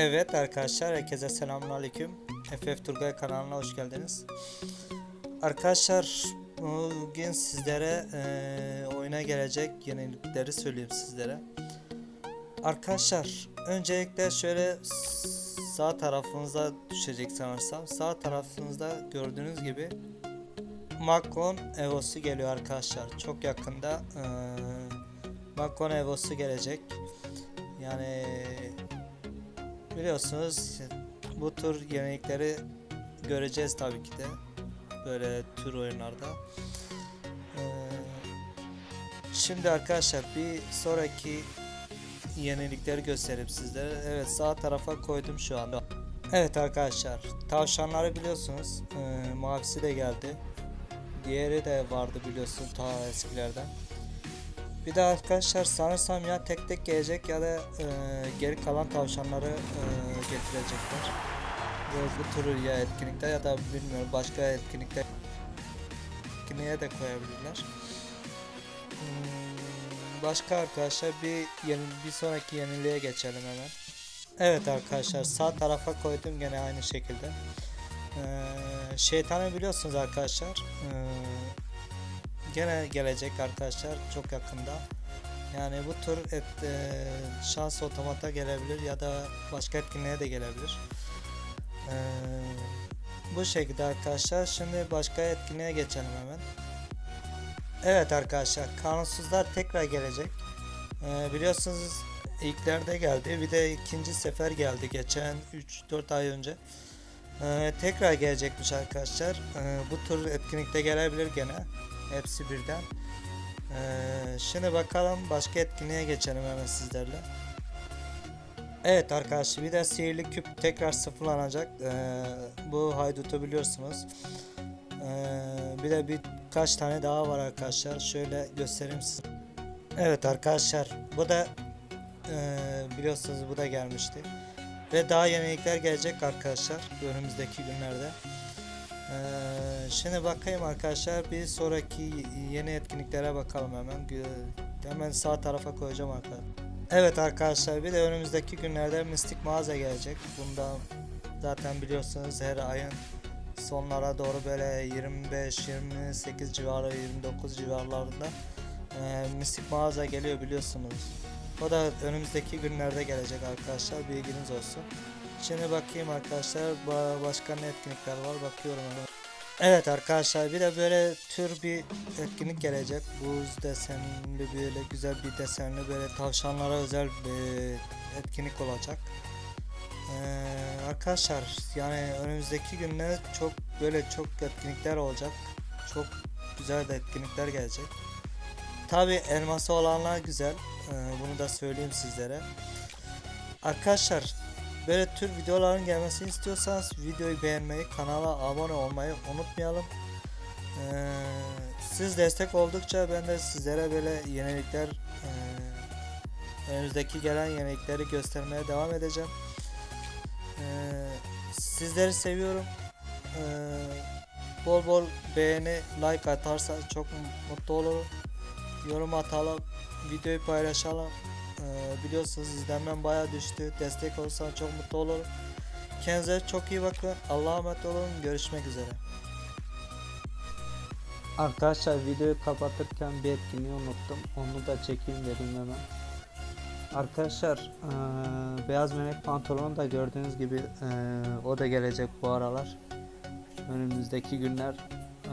Evet arkadaşlar herkese selamünaleyküm. FF Turgay kanalına hoş geldiniz. Arkadaşlar bugün sizlere eee, oyuna gelecek yenilikleri söyleyeyim sizlere. Arkadaşlar öncelikle şöyle sağ tarafınıza düşecek sanırsam. Sağ tarafınızda gördüğünüz gibi Macron Evo'su geliyor arkadaşlar. Çok yakında eee Macron Evo'su gelecek. Yani Biliyorsunuz bu tür yenilikleri göreceğiz tabii ki de böyle tür oyunlarda. Ee, şimdi arkadaşlar bir sonraki yenilikleri göstereyim sizlere. Evet sağ tarafa koydum şu anda. Evet arkadaşlar tavşanları biliyorsunuz ee, mavisi de geldi. Diğeri de vardı biliyorsun ta eskilerden. Bir de arkadaşlar sanırsam ya tek tek gelecek ya da e, geri kalan tavşanları e, getirecekler. Bu, tür ya etkinlikte ya da bilmiyorum başka etkinlikte etkinliğe de koyabilirler. Hmm, başka arkadaşlar bir yeni, bir sonraki yeniliğe geçelim hemen. Evet arkadaşlar sağ tarafa koydum gene aynı şekilde. Ee, şeytanı biliyorsunuz arkadaşlar. Ee, gene gelecek arkadaşlar çok yakında. Yani bu tür et, e, şans otomata gelebilir ya da başka etkinliğe de gelebilir. Ee, bu şekilde arkadaşlar. Şimdi başka etkinliğe geçelim hemen. Evet arkadaşlar kanunsuzlar tekrar gelecek. Ee, biliyorsunuz ilklerde geldi. Bir de ikinci sefer geldi geçen 3-4 ay önce. Ee, tekrar gelecekmiş arkadaşlar. Ee, bu tür etkinlikte gelebilir gene. Hepsi birden. Ee, şimdi bakalım başka etkinliğe geçelim hemen sizlerle. Evet arkadaşlar bir de sihirli küp tekrar sıfırlanacak. Ee, bu haydutu biliyorsunuz. Ee, bir de birkaç tane daha var arkadaşlar. Şöyle göstereyim size. Evet arkadaşlar bu da e, biliyorsunuz bu da gelmişti. Ve daha yenilikler gelecek arkadaşlar önümüzdeki günlerde. Ee, şimdi bakayım arkadaşlar bir sonraki yeni etkinliklere bakalım hemen. Hemen sağ tarafa koyacağım arkadaşlar. Evet arkadaşlar bir de önümüzdeki günlerde mistik mağaza gelecek. Bunda zaten biliyorsunuz her ayın sonlara doğru böyle 25-28 civarı 29 civarlarında e, mistik mağaza geliyor biliyorsunuz. O da önümüzdeki günlerde gelecek arkadaşlar bilginiz olsun. Şimdi bakayım arkadaşlar ba- başka ne etkinlikler var bakıyorum. Evet arkadaşlar bir de böyle tür bir etkinlik gelecek. Buz desenli böyle güzel bir desenli böyle tavşanlara özel bir etkinlik olacak. Ee, arkadaşlar yani önümüzdeki günler çok böyle çok etkinlikler olacak. Çok güzel de etkinlikler gelecek. Tabi elması olanlar güzel. Ee, bunu da söyleyeyim sizlere. Arkadaşlar Böyle tür videoların gelmesini istiyorsanız videoyu beğenmeyi, kanala abone olmayı unutmayalım. Ee, siz destek oldukça ben de sizlere böyle yenilikler, e, önümüzdeki gelen yenilikleri göstermeye devam edeceğim. Ee, sizleri seviyorum. Ee, bol bol beğeni, like atarsa çok mutlu olurum. Yorum atalım, videoyu paylaşalım. Ee, biliyorsunuz izlenmem baya düştü. Destek olursan çok mutlu olurum. Kendinize çok iyi bakın. Allah'a emanet olun. Görüşmek üzere. Arkadaşlar videoyu kapatırken bir etkinliği unuttum. Onu da çekeyim dedim hemen. Arkadaşlar eee, beyaz melek pantolonu da gördüğünüz gibi eee, o da gelecek bu aralar. Önümüzdeki günler eee,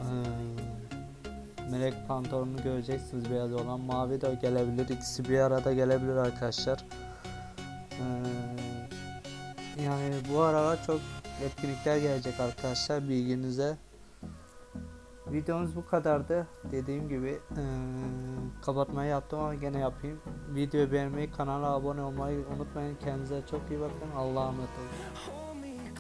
melek pantolonunu göreceksiniz beyaz olan. Mavi de gelebilir. İkisi bir arada gelebilir arkadaşlar. Eee, yani bu aralar çok etkinlikler gelecek arkadaşlar bilginize. Videomuz bu kadardı. Dediğim gibi eee kapatmayı yaptım ama gene yapayım. Videoyu beğenmeyi, kanala abone olmayı unutmayın. Kendinize çok iyi bakın. Allah'a emanet olun.